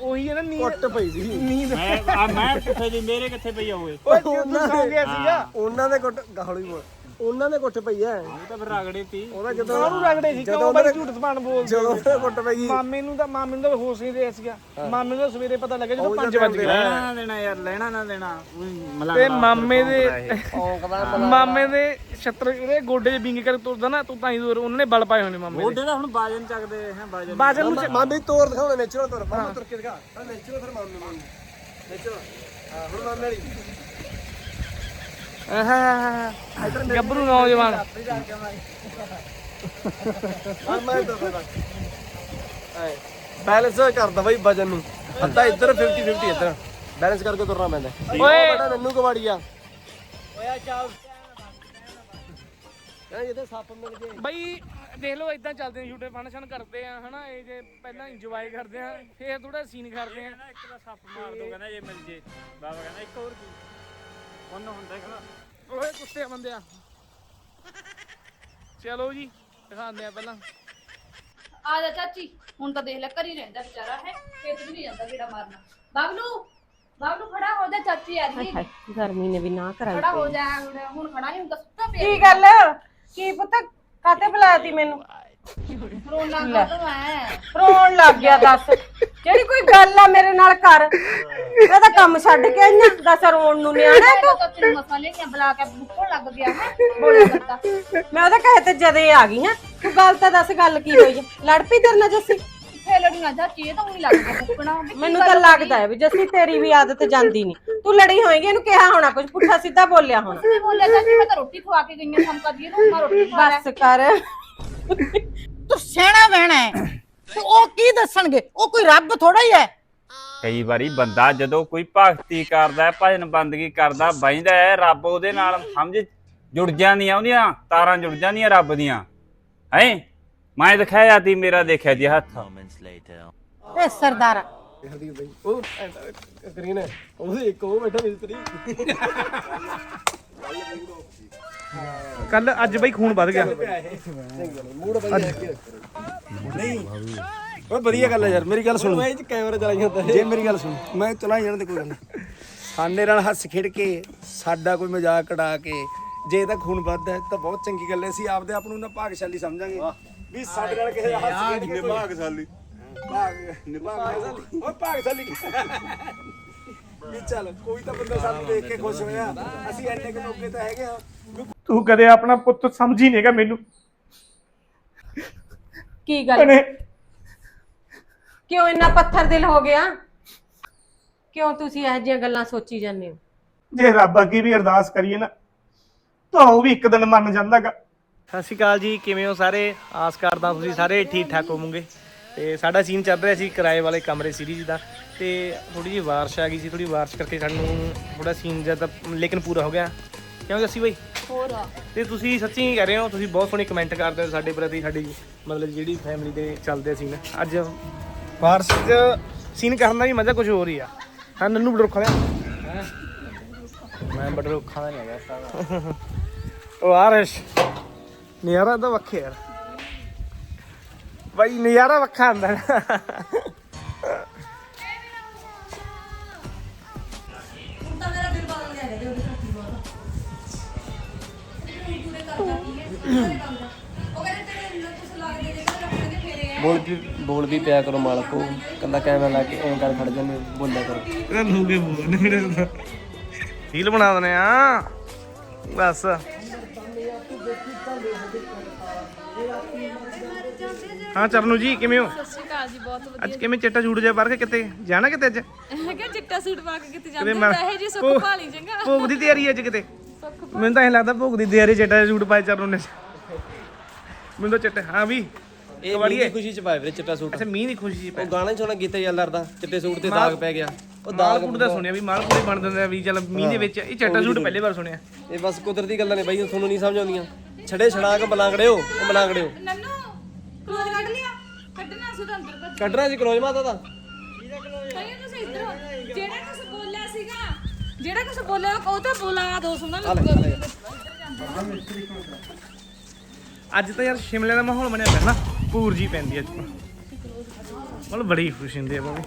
ਉਹੀ ਹੈ ਨਾ ਨੀਂਦ ਕੁੱਟ ਪਈ ਸੀ। ਨੀਂਦ ਮੈਂ ਮੈਂ ਕਿੱਥੇ ਜੀ ਮੇਰੇ ਕਿੱਥੇ ਪਈ ਓਏ ਸੌਂ ਗਿਆ ਸੀਗਾ। ਉਹਨਾਂ ਦੇ ਕੁੱਟ ਗਾਹਲੀ ਬੋਲ ਉਹਨਾਂ ਦੇ ਕੁੱਟ ਪਈ ਐ। ਉਹ ਤਾਂ ਫਿਰ ਰਗੜੇ ਤੀ। ਉਹਦਾ ਜਦੋਂ ਉਹਨੂੰ ਰਗੜੇ ਸੀ ਕਿਉਂ ਬਾਈ ਝੂਠ ਜ਼ਬਾਨ ਬੋਲਦੇ ਜਦੋਂ ਉਹਦੇ ਕੁੱਟ ਪਈ। ਮਾਮੇ ਨੂੰ ਤਾਂ ਮਾਮੇ ਨੂੰ ਤਾਂ ਹੋਸ਼ ਨਹੀਂ ਰਿਹਾ ਸੀਗਾ। ਮਾਮੇ ਨੂੰ ਸਵੇਰੇ ਪਤਾ ਲੱਗਿਆ ਜਦੋਂ 5 ਵਜ ਗਏ। ਲੈਣਾ ਨਾ ਦੇਣਾ ਯਾਰ ਲੈਣਾ ਨਾ ਦੇਣਾ। ਮਲਾ ਤੇ ਮਾਮੇ ਦੇ ਔਂਕਦਾ ਮਾਮੇ ਦੇ ਛੱਤਰ ਇਹਦੇ ਗੋਡੇ 'ਚ ਵਿੰਗ ਕਰ ਤੁਰਦਾ ਨਾ ਤੂੰ ਤਾਂ ਹੀ ਦੂਰ ਉਹਨਾਂ ਨੇ ਬਲ ਪਾਏ ਨੇ ਮਾਮੇ ਦੇ। ਉਹਦੇ ਦਾ ਹੁਣ ਬਾਜਨ ਚੱਕਦੇ ਹੈ ਬਾਜਨ। ਬਾਜਨ ਨੂੰ ਮਾਮੀ ਤੋਰ ਦਿਖਾਉਣਾ ਨੇਚਰਲ ਤੋਰ ਮਾਮਾ ਤੁਰ ਕੇ ਦਿਖਾ। ਨੇਚਰਲ ਫਿਰ ਮਾਮੀ ਮਾਮੀ ਨੇਚਰਲ ਹੁਣ ਮਾਮੇ ਵਾਲੀ। ਗੱਭਰੂ ਨੌਜਵਾਨ। ਬੈਲੈਂਸ ਕਰਦਾ ਬਾਈ ਵਜਨ ਨੂੰ। ਅੱਧਾ ਇੱਧਰ 50 50 ਇੱਧਰ। ਬੈਲੈਂਸ ਕਰਕੇ ਤੁਰਨਾ ਪੈਂਦਾ। ਓਏ। ਬੇਟਾ ਨੰਨੂ ਕਵਾੜੀਆ ਓਏ ਚੱਲ। ਇਹ ਜਿਹਦੇ ਸੱਪ ਮਿਲ ਗਏ ਬਈ ਦੇਖ ਲਓ ਇਦਾਂ ਚੱਲਦੇ ਆ ਛੋਟੇ ਫੰਕਸ਼ਨ ਕਰਦੇ ਆ ਹਨਾ? ਇਹ ਜੇ ਪਹਿਲਾਂ ਇੰਜੋਏ ਕਰਦੇ ਆ ਫੇਰ ਥੋੜਾ ਸੀਨ ਕਰਦੇ ਆ। ਇੱਕ ਦਾ ਸੱਪ ਮਾਰ ਦੋ ਕਹਿੰਦਾ ਜੇ ਮਿਲ ਜੇ। ਬਾਬਾ ਕਹਿੰਦਾ ਇੱਕ ਹੋਰ ਕੀ? ਉਹਨੂੰ ਹੁੰਦਾ ਕਹਿੰਦਾ ਓਏ ਕੁੱਤੇ ਬੰਦਿਆ। ਚਲੋ ਜੀ ਦਿਖਾਉਂਦੇ ਆ ਪਹਿਲਾਂ। ਆ ਜਾ ਚਾਚੀ ਹੁਣ ਤਾਂ ਦੇਖ ਲੈ ਘਰ ਰਹਿੰਦਾ ਵਿਚਾਰਾ ਹੈ ਖੇਤ ਵੀ ਨਹੀਂ ਜਾਂਦਾ ਕਿਹੜਾ ਮਾਰਨਾ। ਬਬਲੂ ਬਬਲੂ ਖੜਾ ਹੋ ਜਾ ਚਾਚੀ ਆ ਰਹੀ ਹੈ ਗਰਮੀ ਨੇ ਵੀ ਨਾ ਕਰਾਈ ਖੜਾ ਹੋ ਜਾ ਹੁਣ ਹੁਣ ਖੜਾ ਨਹੀਂ ਹੁੰਦਾ ਸੁੱਤਾ ਪਿਆ। ਕੀ ਗੱਲ? ਕੀ ਪੁੱਤ? ਕਾਤੇ ਬੁਲਾਤੀ ਮੈਨੂੰ? ਰੋਣਾ ਲੱਗ ਗਿਆ ਦੱਸ। ਜਿਹੜੀ ਕੋਈ ਗੱਲ ਆ ਮੇਰੇ ਨਾਲ ਕਰ। ਇਹ ਤਾਂ ਕੰਮ ਛੱਡ ਕੇ ਆਈਆਂ ਦੱਸ ਰੋਣ ਨੂੰ ਨਿਆਣਾ ਤਾਂ? ਤੈਨੂੰ ਮਸਾਲੇ ਦੀਆਂ ਬੁਲਾ ਕੇ ਬੁੱਕਣ ਲੱਗ ਗਿਆ ਹੈ ਬੋਲਿਆ ਕਰਦਾ ਮੈਂ ਉਹਦੇ ਕਹੇ ਤੇ ਜਦੇ ਆ ਗਈ ਹਾਂ ਤੂੰ ਗੱਲ ਤਾਂ ਦੱਸ ਗੱਲ ਕੀ ਹੋਈ ਆ? ਲੜ ਪਈ ਤੇਰੇ ਨਾਲ ਜੱਸੀ? ਮੈਨੂੰ ਤਾਂ? ਲੱਗਦਾ ਹੈ ਵੀ ਜੱਸੀ ਤੇਰੀ ਵੀ ਆਦਤ ਜਾਂਦੀ ਨਹੀਂ। ਤੂੰ ਲੜੀ ਹੋਏਗੀ ਇਹਨੂੰ ਕਿਹਾ ਹੋਣਾ ਕੁਝ ਪੁੱਠਾ ਸਿੱਧਾ ਬੋਲਿਆ ਹੋਣਾ। ਮੈਂ ਬੋਲਿਆ ਚਾਚੀ ਮੈਂ ਤਾਂ ਰੋਟੀ ਖਵਾ ਕੇ ਗਈ ਹਾਂ ਸਮਕਾ ਦੀ ਨੂੰ ਮੈਂ ਰੋਟੀ ਖਵਾ ਲੈ। ਬਸ ਕਰ। ਤੂੰ ਹੈ। ਤੇ ਉਹ ਕੀ ਦੱਸਣਗੇ? ਉਹ ਕੋਈ ਰੱਬ ਥੋੜਾ ਹੀ ਹੈ। ਕਈ ਵਾਰੀ ਬੰਦਾ ਜਦੋਂ ਕੋਈ ਭਗਤੀ ਕਰਦਾ ਹੈ ਭਜਨ ਬੰਦਗੀ ਕਰਦਾ ਬੈਂਦਾ ਹੈ ਰੱਬ ਉਹਦੇ ਨਾਲ ਸਮਝ ਜੁੜ ਜਾਂਦੀਆਂ ਉਹਦੀਆਂ ਤਾਰਾਂ ਜੁੜ ਜਾਂਦੀਆਂ ਰੱਬ ਦੀਆਂ। ਹੈ? ਮੈਂ ਦਿਖਾਇਆ ਤੀ ਮੇਰਾ ਦੇਖਿਆ ਜੀ ਹੱਥ. ਇਹ ਸਰਦਾਰਾ। ਹਰਦੀਪ ਬਾਈ ਉਹ ਕਰੀਨ ਹੈ ਉਹਦੇ ਇੱਕ ਉਹ ਬੈਠਾ ਮਿਸਤਰੀ। ਕੱਲ ਅੱਜ ਬਈ ਖੂਨ ਵੱਧ ਗਿਆ। ਮੂਡ ਵਧੀਆ ਨਹੀਂ ਓਏ ਵਧੀਆ ਗੱਲ ਹੈ ਯਾਰ ਮੇਰੀ ਗੱਲ ਸੁਣ। ਮੈਂ ਕੈਮਰਾ ਚਲਾਈ ਜਾਂਦਾ। ਜੇ ਮੇਰੀ ਗੱਲ ਸੁਣ ਮੈਂ ਚਲਾਈ ਜਾਣ ਤੇ ਕੋਈ ਗੱਲ ਨਹੀਂ। ਸਾਡੇ ਨਾਲ ਹੱਸ ਖੇਡ ਕੇ ਸਾਡਾ ਕੋਈ ਮਜ਼ਾਕ ਉਡਾ ਕੇ ਜੇ ਤਾਂ ਖੂਨ ਵੱਧਦਾ ਹੈ ਤਾਂ ਬਹੁਤ ਚੰਗੀ ਗੱਲ ਹੈ ਅਸੀਂ ਆਪਦੇ ਆਪ ਨੂੰ ਨਾ ਭਾਗਸ਼ਾਲੀ ਸਮਝਾਂਗੇ। ਵੀ ਸਾਡੇ ਨਾਲ ਕਿਸੇ ਦਾ ਹੱਸ ਖੇਡ ਕੇ ਭਾਗਸ਼ਾਲੀ ਭਾਗ ਨਿਭਾਗਸ਼ਾਲੀ। ਓਏ ਭਾਗਸ਼ਾਲੀ। ਵੀ ਚੱਲ ਕੋਈ ਤਾਂ ਬੰਦਾ ਸਾਨੂੰ ਦੇਖ ਕੇ ਖੁਸ਼ ਹੋਇਆ। ਅਸੀਂ ਐਨੇ ਕੁ ਮੌਕੇ ਤਾਂ ਹੈਗੇ ਆ। ਤੂੰ ਕਦੇ ਆਪਣਾ ਪੁੱਤ ਸਮਝੀ ਨਹੀਂਗਾ ਮੈਨੂੰ। ਕੀ ਗੱਲ? ਭੈਣੇ। ਕਿਉਂ ਇੰਨਾ ਪੱਥਰ ਦਿਲ ਹੋ ਗਿਆ? ਕਿਉਂ ਤੁਸੀਂ ਇਹੋ ਜਿਹੀਆਂ ਗੱਲਾਂ ਸੋਚੀ ਜਾਂਦੇ ਹੋ? ਜੇ ਰੱਬ ਅੱਗੇ ਵੀ ਅਰਦਾਸ ਕਰੀਏ ਨਾ ਤਾਂ ਉਹ ਵੀ ਇੱਕ ਦਿਨ ਮੰਨ ਜਾਂਦਾਗਾ। ਸਤਿ ਸ਼੍ਰੀ ਅਕਾਲ ਜੀ ਕਿਵੇਂ ਹੋ ਸਾਰੇ? ਆਸ ਕਰਦਾ ਤੁਸੀਂ ਸਾਰੇ ਠੀਕ ਠਾਕ ਹੋਵੋਗੇ। ਤੇ ਸਾਡਾ ਸੀਨ ਚੱਲ ਰਿਹਾ ਸੀ ਕਿਰਾਏ ਵਾਲੇ ਕਮਰੇ ਸੀਰੀਜ਼ ਦਾ। ਤੇ ਥੋੜੀ ਜਿਹੀ ਬਾਰਿਸ਼ ਆ ਗਈ ਸੀ ਥੋੜੀ ਬਾਰਿਸ਼ ਕਰਕੇ ਸਾਨੂੰ ਥੋੜਾ ਸੀਨ ਜ਼ਿਆਦਾ ਲੇਕਿਨ ਪੂਰਾ ਹੋ ਗਿਆ। ਕਿਉਂ ਜੱਸੀ ਬਾਈ? ਹੋਰ ਤੇ ਤੁਸੀਂ ਸੱਚੀ ਕਹਿ ਰਹੇ ਹੋ? ਤੁਸੀਂ ਬਹੁਤ ਸੋਹਣੇ ਕਮੈਂਟ ਕਰਦੇ ਹੋ ਸਾਡੇ ਪ੍ਰਤੀ ਸਾਡੀ ਮਤਲਬ ਜਿਹੜੀ ਫੈਮਿਲੀ ਦੇ ਚੱਲਦੇ ਸੀਨ ਅੱਜ ਬਾਰਿਸ਼ 'ਚ ਸੀਨ ਕਰਨ ਦਾ ਵੀ ਮਜ਼ਾ ਕੁਝ ਹੋਰ ਹੀ ਆ। ਹਾਂ ਨੰਨੂ ਬੜਰੋਖਾ ਦਾ ਮੈਂ ਬੜਰੋਖਾ ਦਾ ਨਹੀਂ ਹੈਗਾ ਸਾਰਾ ਉਹ ਆਰਸ਼ ਨਿਆਰਾ ਤਾਂ ਵੱਖੇ ਯਾਰ। ਬਾਈ ਨਿਆਰਾ ਵੱਖਾ ਹੁੰਦਾ ਬੋਲ ਵੀ ਪਿਆ ਕਰੋ ਮਾਲਕੋ ਕੱਲਾ ਕੈਮਰਾ ਲਾ ਕੇ ਐਂ ਕਰ ਖੜ ਜਾਂਦੇ ਬੋਲਿਆ ਕਰੋ। ਇਹਦਾ ਲੂਗੇ ਬੋਲ ਨਹੀਂ ਰਹਿੰਦਾ ਰੀਲ ਬਣਾ ਦਨੇ ਆ। ਬਸ। ਹਾਂ ਚਰਨੂ ਜੀ ਕਿਵੇਂ ਹੋ? ਅੱਜ ਕਿਵੇਂ ਚਿੱਟਾ ਝੂੜ ਜਾ ਕੇ ਕਿਤੇ? ਜਾਣਾ ਕਿਤੇ ਅੱਜ? ਮੈਂ ਕਿਹਾ ਚਿੱਟਾ ਸੂਟ ਪਾ ਕੇ ਕਿਤੇ ਜਾਂਦੇ ਤਾਂ ਇਹ ਜੀ ਸੁੱਖ ਭਾਲੀ ਚੰਗਾ ਭੋਗ ਦੀ ਤਿਆਰੀ ਅੱਜ ਕਿਤੇ? ਮੈਨੂੰ ਤਾਂ ਐਂ ਲੱਗਦਾ ਭੋਗ ਦੀ ਤਿਆਰੀ ਚਿੱਟਾ ਝੂੜ ਪਾਏ ਚਰਨੂ ਨੇ ਮੈਨੂੰ ਤਾਂ ਚਿੱਟਾ ਹਾਂ ਵੀ ਇਹ ਮੀਂਹ ਦੀ ਖੁਸ਼ੀ ਚ ਪਾਏ ਵੀਰੇ ਚਿੱਟਾ ਸੂਟ। ਅੱਛਾ ਮੀਂਹ ਦੀ ਖੁਸ਼ੀ ਉਹ ਗਾਣਾ ਹੀ ਸੁਣਾ ਗੀਤਾ ਯਾਲਰ ਦਾ ਚਿੱਟੇ ਸੂਟ ਤੇ ਦਾਗ ਪੈ ਗਿਆ। ਉਹ ਦਾਗ ਮਾਲਪੂੜ ਦਾ ਸੁਣਿਆ ਵੀ ਮਾਲਪੂੜੇ ਬਣ ਦਿੰਦੇ ਆ ਵੀ ਚੱਲ ਮੀਂਹ ਦੇ ਵਿੱਚ ਇਹ ਚਿੱਟਾ ਝੂੜ ਪਹਿਲੀ ਵਾਰ ਸੁਣਿਆ। ਇਹ ਬਸ ਕੁਦਰਤੀ ਗੱਲਾਂ ਨੇ ਬਾਈ ਤੁਹਾਨੂੰ ਨਹੀਂ ਸਮਝ ਆਉਂਦੀਆਂ। ਛੜੇ ਛੜਾਕ ਬਲਾਂਗੜਿਓ ਉਹ ਬਲਾਂਗੜਿਓ। ਨੰਨੂ ਕਲੋਜ਼ ਕੱਢ ਲਿਆ। ਕੱਢਣਾ ਸੀ ਤਾਂ ਅੰਦਰ ਕੱਢਣਾ ਸੀ ਕਲੋਜ ਮਾਤਾ ਦਾ ਕਹੀਏ ਤੁਸੀਂ ਇੱਧਰ ਹੋ। ਜਿਹੜਾ ਕੁਝ ਬੋਲਿਆ ਸੀਗਾ ਜਿਹੜਾ ਕੁਝ ਬੋਲਿਆ ਉਹ ਤਾਂ ਬੋਲਾ ਦੋ ਸੁਣਾ ਅੱਜ ਤਾਂ ਯਾਰ ਸ਼ਿਮਲੇ ਦਾ ਮਾਹੌਲ ਬਣਿਆ ਪਿਆ ਨਾ ਪੂਰ ਜੀ ਪੈਂਦੀ ਅੱਜ ਤਾਂ। ਮਤਲਬ ਬੜੀ ਖੁਸ਼ੀ ਹੁੰਦੀ ਹੈ ਬਾਬੀ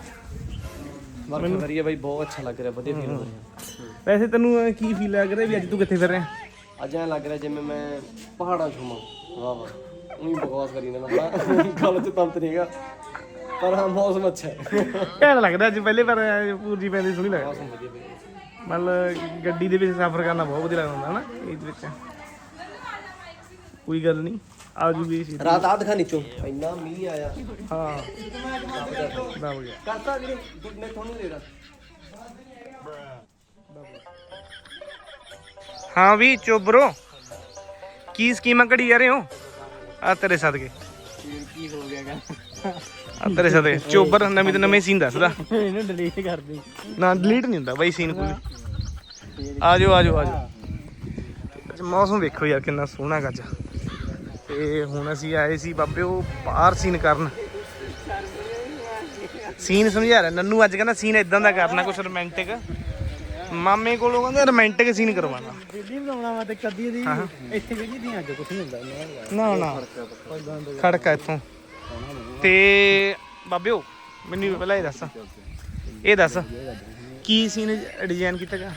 ਮੈਨੂੰ ਵਧੀਆ ਬਾਈ ਬਹੁਤ ਅੱਛਾ ਲੱਗ ਰਿਹਾ ਵਧੀਆ ਫੀਲ ਹੋ ਰਿਹਾ। ਵੈਸੇ ਤੈਨੂੰ ਅਹ, ਕੀ ਫੀਲ ਲੱਗ ਰਿਹਾ ਵੀ ਅੱਜ ਤੂੰ ਕਿੱਥੇ ਫਿਰ ਰਿਹਾ? ਅੱਜ ਐਂ ਲੱਗ ਰਿਹਾ ਜਿਵੇਂ ਮੈਂ ਪਹਾੜਾਂ ਘੁੰਮਾਂ। ਵਾਹ ਵਾਹ। ਉਹੀ ਬਕਵਾਸ ਕਰੀ ਨਾ ਮੈਂ ਗੱਲ 'ਚ ਤੰਤ ਨਹੀਂਗਾ ਪਰ ਹਾਂ ਮੌਸਮ ਅੱਛਾ ਹੈ। ਕਹਿਣ ਲੱਗਦਾ ਅੱਜ ਪਹਿਲੇ ਵਾਰ ਆਇਆ, ਪੂਰ ਜੀ ਪੈਂਦੀ ਸੋਹਣੀ ਲੱਗਦੀ। ਮੌਸਮ ਵਧੀਆ ਬਈ। ਮਤਲਬ ਗੱਡੀ ਦੇ ਵਿੱਚ ਸਫ਼ਰ ਕਰਨਾ ਬਹੁਤ ਵਧੀਆ ਲੱਗਦਾ ਹੁੰਦਾ ਨਾ ਇਹਦੇ ਵਿੱਚ। ਕੋਈ ਗੱਲ ਨਹੀਂ ਆ ਜੂਗੀ ਸੀ ਰਾਤ ਆ ਦਿਖਾ ਨੀਚੋਂ। ਇੰਨਾ ਮੀਂਹ ਆਇਆ। ਹਾਂ। ਦਬ ਗਿਆ। ਕਰਤਾ ਵੀਰੇ ਮੈਂ ਤੁਹਾਨੂੰ ਦੇ ਦਾਂ ਹਾਂ ਵੀ ਚੋਬਰੋ। ਕੀ ਸਕੀਮਾਂ ਘੜੀ ਜਾ ਰਹੇ ਹੋ? ਆ ਤੇਰੇ ਸਦਕੇ। ਕੀ ਹੋ ਗਿਆਗਾ ਆ ਤੇਰੇ ਸਦਕੇ ਚੋਬਰ ਨਵੀਂ ਤੋਂ ਨਵੇਂ ਸੀਨ ਦੱਸਦਾ। ਇਹਨੂੰ ਡਿਲੀਟ ਕਰ ਦੇ। ਨਾ ਡਿਲੀਟ ਨਹੀਂ ਹੁੰਦਾ ਬਾਈ ਸੀਨ ਕੋਈ। ਆ ਜਾਓ ਆ ਜਾਓ ਆ ਜਾਓ ਅੱਜ ਮੌਸਮ ਵੇਖੋ ਯਾਰ ਕਿੰਨਾ ਸੋਹਣਾ ਗੱਜ ਤੇ ਹੁਣ ਅਸੀਂ ਆਏ ਸੀ ਬਾਬੇ ਉਹ ਬਾਹਰ ਸੀਨ ਕਰਨ। ਸੀਨ ਸਮਝਾ ਰਿਹਾ ਨੰਨੂ ਅੱਜ ਕਹਿੰਦਾ ਸੀਨ ਇਦਾਂ ਦਾ ਕਰਨਾ ਕੁਝ ਰੋਮਾਂਟਿਕ ਮਾਮੇ ਕੋਲੋਂ ਕਹਿੰਦਾ ਰੋਮਾਂਟਿਕ ਸੀਨ ਕਰਵਾਉਣਾ। ਵੀਡੀਓ ਬਣਾਉਣਾ ਵਾ ਤੇ ਕਦੀ ਦੀ ਇੱਥੇ ਵੀ ਨਹੀਂ ਅੱਜ ਕੁਝ ਨਹੀਂ ਹੁੰਦਾ। ਨਾ ਨਾ। ਖੜਕਾ ਇੱਥੋਂ। ਤੇ ਬਾਬਿਓ ਮੈਨੂੰ ਪਹਿਲਾਂ ਇਹ ਦੱਸ। ਇਹ ਦੱਸ ਕੀ ਸੀਨ ਡਿਜ਼ਾਈਨ ਕੀਤਾ ਗਾ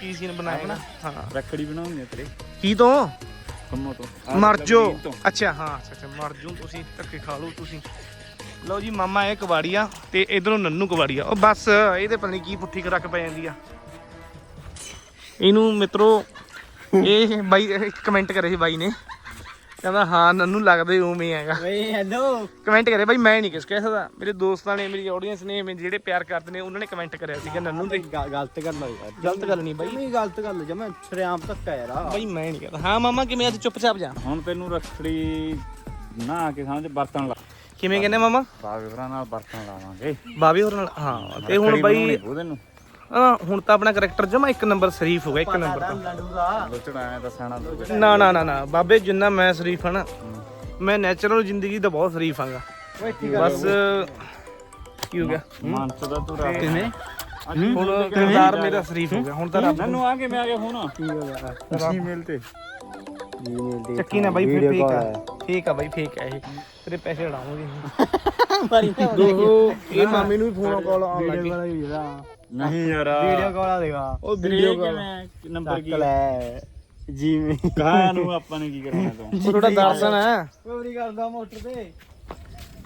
ਕੀ ਸੀਨ ਬਣਾਇਆ ਨਾ ਹਾਂ। ਰੱਖੜੀ ਬਣਾਉਂਗੇ ਤੇਰੇ। ਕੀ ਤੋਂ? ਕੰਮੋਂ ਤੋਂ। ਮਰ ਜੋ ਅੱਛਾ ਹਾਂ ਅੱਛਾ ਅੱਛਾ ਮਰ ਜੋ ਤੁਸੀਂ ਧੱਕੇ ਖਾ ਲਓ ਤੁਸੀਂ। ਲਓ ਜੀ ਮਾਮਾ ਇਹ ਕਬਾੜੀਆ ਤੇ ਇਧਰੋਂ ਨੰਨੂ ਕਬਾੜੀਆ। ਉਹ ਬਸ ਇਹਦੇ ਪਤਾ ਨਹੀਂ ਕੀ ਪੁੱਠੀ ਰੱਖ ਪੈ ਜਾਂਦੀ ਆ। ਇਹਨੂੰ ਮਿੱਤਰੋ ਇਹ ਬਾਈ ਕਮੈਂਟ ਕਰੇ ਸੀ ਬਾਈ ਨੇ। ਕਹਿੰਦਾ ਹਾਂ ਨੰਨੂ ਲੱਗਦੇ ਉਵੇਂ ਹੈਗਾ। ਬਈ ਹੈਲੋ ਕਮੈਂਟ ਕਰੇ ਬਾਈ ਮੈਂ ਨਹੀਂ ਕਿਸ ਕਹਿ ਸਕਦਾ ਮੇਰੇ ਦੋਸਤਾਂ ਨੇ ਮੇਰੀ ਆਡੀਅנס ਨੇ ਮੇਰੇ ਜਿਹੜੇ ਪਿਆਰ ਕਰਦੇ ਨੇ ਉਹਨਾਂ ਨੇ ਕਮੈਂਟ ਕਰਿਆ ਸੀਗਾ ਨੰਨੂ ਤੇ। ਗਲਤ ਗੱਲ ਆ ਯਾਰ। ਗਲਤ ਗੱਲ ਨਹੀਂ ਬਾਈ। ਨਹੀਂ ਗਲਤ ਗੱਲ ਜਮਾ ਸ਼ਰਿਆਮ ਧੱਕਾ ਯਾਰ ਆ ਬਾਈ ਮੈਂ ਨਹੀਂ ਕਹਿੰਦਾ ਹਾਂ ਮਾਮਾ ਕਿਵੇਂ ਅੱਜ ਚੁੱਪਚਾਪ ਜਾ। ਹੁਣ ਤੈਨੂੰ ਰੱਖੜੀ ਨਾ ਕੇ ਸਮਝ ਬਰਤਨ ਲਾ। ਕਿਵੇਂ ਕਹਿੰਦੇ ਮਾਮਾ? ਬਾਗਵਰਾਂ ਨਾਲ ਬਰਤਨ ਲਾਵਾਂਗੇ। ਬਾਬੀ ਹੋਰ ਨਾਲ ਹਾਂ ਤੇ ਹੁਣ ਬਾਈ ਉਹਦੇ ਨੂੰ ਹਾਂ ਹੁਣ ਤਾਂ ਆਪਣਾ ਕਰੈਕਟਰ ਜਮਾ ਇੱਕ ਨੰਬਰ ਸ਼ਰੀਫ ਹੋ ਗਿਆ ਇੱਕ ਨੰਬਰ ਤਾਂ। ਲੁੱਟਣਾ ਐ ਦੱਸਣਾ ਤੂੰ ਨਾ ਨਾ ਨਾ ਨਾ ਬਾਬੇ ਜਿੰਨਾ ਮੈਂ ਸ਼ਰੀਫ ਹਾਂ ਨਾ ਮੈਂ ਨੈਚੁਰਲ ਜ਼ਿੰਦਗੀ ਦਾ ਬਹੁਤ ਸ਼ਰੀਫ ਹਾਂਗਾ। ਬਸ ਕੀ ਹੋ ਗਿਆ? ਮਨ ਚ ਦਾ ਤੂੰ ਰੱਖ ਕਿਵੇਂ? ਹੁਣ ਕਿਰਦਾਰ ਮੇਰਾ ਸ਼ਰੀਫ ਹੋ ਗਿਆ ਹੁਣ ਤਾਂ ਰੱਬ ਮੈਨੂੰ ਆ ਕੇ ਮੈਂ ਆ ਗਿਆ ਫੋਨ। ਕੀ ਹੋ ਗਿਆ? ਈਮੇਲ ਤੇ ਚੱਕੀ ਨਾ ਬਾਈ ਫਿਰ ਫੇਕ ਆ। ਫੇਕ ਆ ਬਾਈ ਫੇਕ ਆ ਇਹ। ਤੇਰੇ ਪੈਸੇ ਉਡਾਵਾਂਗੇ। ਦੋ ਇਹ ਮਾਮੀ ਨੂੰ ਵੀ ਫੋਨ ਕਾਲ ਆਉਣ ਲੱਗੀ। ਨਹੀਂ ਯਾਰ। ਵੀਡੀਓ ਕਾਲ ਦੇਗਾ ਉਹ ਵੀਡੀਓ ਕਿਵੇਂ? ਨੰਬਰ ਕੀ ਲੈ। ਜਿਵੇਂ। ਕਹਾਂ ਨੂੰ ਆਪਾਂ ਨੇ ਕੀ ਕਰਨਾ ਤੂੰ? ਤੁਹਾਡਾ ਦਰਸ਼ਨ ਹੈ। ਚੋਰੀ ਕਰਦਾ ਮੋਟਰ ਤੇ।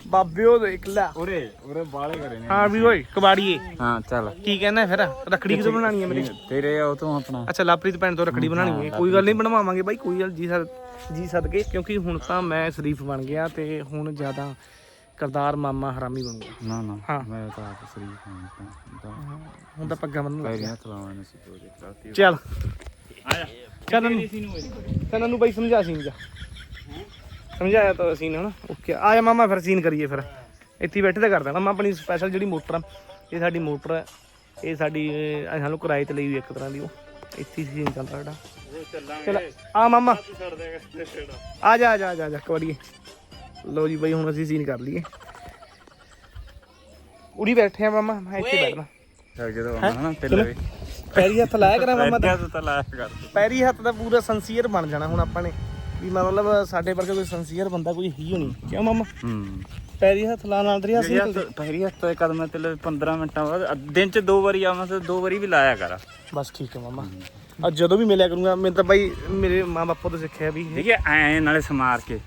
ਬਾਬਿਓ ਦੇ ਇਕਲਾ ਉਰੇ ਉਰੇ ਬਾਲੇ ਕਰੇ ਨੇ। ਹਾਂ ਵੀ ਓਏ ਕਬਾੜੀਏ। ਹਾਂ ਚੱਲ। ਕੀ ਕਹਿੰਦਾ ਫਿਰ? ਰੱਖੜੀ ਕਿਦੋਂ ਬਣਾਣੀ ਹੈ ਮੇਰੀ? ਤੇਰੇ ਉਹ ਤੋਂ ਆਪਣਾ। ਅੱਛਾ ਲਾਪ੍ਰੀਤ ਭੈਣ ਤੋਂ ਰੱਖੜੀ ਬਣਾਣੀ ਹੈ ਕੋਈ ਗੱਲ ਨਹੀਂ ਬਣਵਾਵਾਂਗੇ ਬਾਈ ਕੋਈ ਗੱਲ ਜੀ ਸਰ ਜੀ ਸਦਕੇ। ਕਿਉਂਕਿ ਹੁਣ ਤਾਂ ਮੈਂ ਸ਼ਰੀਫ ਬਣ ਗਿਆ ਤੇ ਹੁਣ ਜ਼ਿਆਦਾ ਕਰਦਾਰ ਮਾਮਾ ਹਰਾਮੀ ਬਣੂਗਾ ਨਾ ਨਾ ਹਾਂ। ਮੈਂ ਤਾਂ ਆਪ ਸਰੀਰ ਹਾਂ ਤਾਂ ਹੁਣ ਤਾਂ ਪੱਗਾਂ ਬੰਨਣ ਲੱਗ ਗਿਆ। ਪੈਰੀਆਂ ਤਲਾਵਾਂ ਸੀ ਪ੍ਰੋਜੈਕਟ ਰਾਤੀ ਚੱਲ। ਆਇਆ। ਚੱਲ ਨੂੰ ਤੈਨੂੰ ਨੂੰ ਬਾਈ ਸਮਝਾ ਸੀਨ ਜਾ। ਸਮਝਾਇਆ ਤਾਂ ਸੀਨ ਹਨਾ? ਓਕੇ ਆ ਜਾ ਮਾਮਾ ਫਿਰ ਸੀਨ ਕਰੀਏ ਫਿਰ। ਇੱਥੇ ਹੀ ਬੈਠੇ ਤਾਂ ਕਰ ਦੇਣਾ। ਮੈਂ ਆਪਣੀ ਸਪੈਸ਼ਲ ਜਿਹੜੀ ਮੋਟਰ ਆ ਇਹ ਸਾਡੀ ਮੋਟਰ ਹੈ ਇਹ ਸਾਡੀ ਅਹ, ਸਾਨੂੰ ਕਿਰਾਏ ਤੇ ਲਈ ਹੋਈ ਇੱਕ ਤਰ੍ਹਾਂ ਦੀ ਉਹ। ਇੱਥੇ ਸੀਨ ਚੱਲਦਾ ਸਾਡਾ। ਚਲ ਆ ਮਾਮਾ। ਆ ਜਾ ਆ ਜਾ ਆ ਜਾ ਆ ਜਾ ਕਬੜੀਏ ਲਓ ਜੀ ਬਾਈ ਹੁਣ ਅਸੀਂ ਸੀਨ ਕਰ ਲਈਏ। ਉਰੀ ਬੈਠੇ ਆ ਮਾਮਾ ਮੈਂ ਇੱਥੇ ਬੈਠਣਾ ਜਦੋਂ ਆਉਣਾ ਪੈਰੀ ਹੱਥ ਲਾਇਆ ਕਰਾਂ ਮਾਮਾ ਤਾਂ। ਤੂੰ ਤਾਂ ਲਾਇਆ ਕਰ। ਪੈਰੀ ਹੱਥ ਦਾ ਪੂਰਾ ਸੰਸੀਅਰ ਬਣ ਜਾਣਾ ਹੁਣ ਆਪਾਂ ਨੇ। ਵੀ ਮਤਲਬ ਸਾਡੇ ਵਰਗਾ ਕੋਈ ਸੰਸੀਅਰ ਬੰਦਾ ਕੋਈ ਹੀ ਹੋਣੀ। ਕਿਉਂ ਮਾਮਾ? ਹੂੰ। ਪੈਰੀ ਹੱਥ ਲਾ ਨਾਲ ਹੱਸੀ ਯਾਰ ਪਹਿਰੀ ਹੱਥ ਤੇ ਕਦਮ ਤੇ 15 ਮਿੰਟਾਂ ਬਾਅਦ। ਦਿਨ ਚ ਦੋ ਵਾਰੀ ਆਵਾਂ ਤੇ ਦੋ ਵਾਰੀ ਵੀ ਲਾਇਆ ਕਰ। ਬਸ ਠੀਕ ਹੈ ਮਾਮਾ। ਅੱਜ ਜਦੋਂ ਵੀ ਮਿਲਿਆ ਕਰੂੰਗਾ ਮੈਂ ਤਾਂ ਬਾਈ ਮੇਰੇ ਮਾਂ ਬਾਪੂ ਤੋਂ ਸਿੱਖਿਆ ਵੀ ਠੀਕ ਹੈ ਐ ਨਾਲੇ ਸਮਾਰ ਕੇ।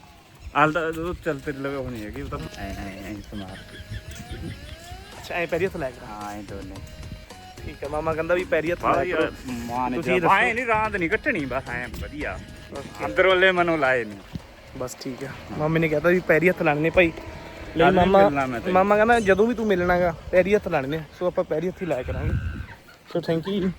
ਆਲ ਤਾਂ ਉਹ ਚੱਲ ਤੇਰੇ ਲਵੇ ਹੋਣੀ ਹੈਗੀ ਉਹ ਤਾਂ ਐ ਐ ਐ ਸਮਾਰ ਕੇ। ਅੱਛਾ ਐ ਪੈਰੀ ਹੱਥ ਲਾਇਆ ਕਰਾਂ ਹਾਂ ਐ ਦੋਨੇ। ਠੀਕ ਹੈ ਮਾਮਾ ਕਹਿੰਦਾ ਵੀ ਪੈਰੀ ਹੱਥ ਲਾਇਆ ਕਰੋ। ਮਾਂ ਨੇ ਤੁਸੀਂ ਐ ਨਹੀਂ ਰਾਤ ਨਹੀਂ ਕੱਟਣੀ ਬਸ ਐ ਵਧੀਆ। ਅੰਦਰ ਵਾਲੇ ਮਨੋਂ ਲਾਏ ਨਹੀਂ ਬਸ ਠੀਕ ਆ। ਮਾਮੇ ਨੇ ਕਹਿਤਾ ਵੀ ਪੈਰੀ ਹੱਥ ਲਾਣੇ ਨੇ ਭਾਈ। ਲੈ ਮਾਮਾ। ਮਾਮਾ ਕਹਿੰਦਾ ਜਦੋਂ ਵੀ ਤੂੰ ਮਿਲਣਾਗਾ ਪੈਰੀ ਹੱਥ ਲਾਣੇ ਨੇ ਸੋ ਆਪਾਂ ਪੈਰੀ ਹੱਥ ਹੀ ਲਾਇਆ ਕਰਾਂਗੇ। So thank you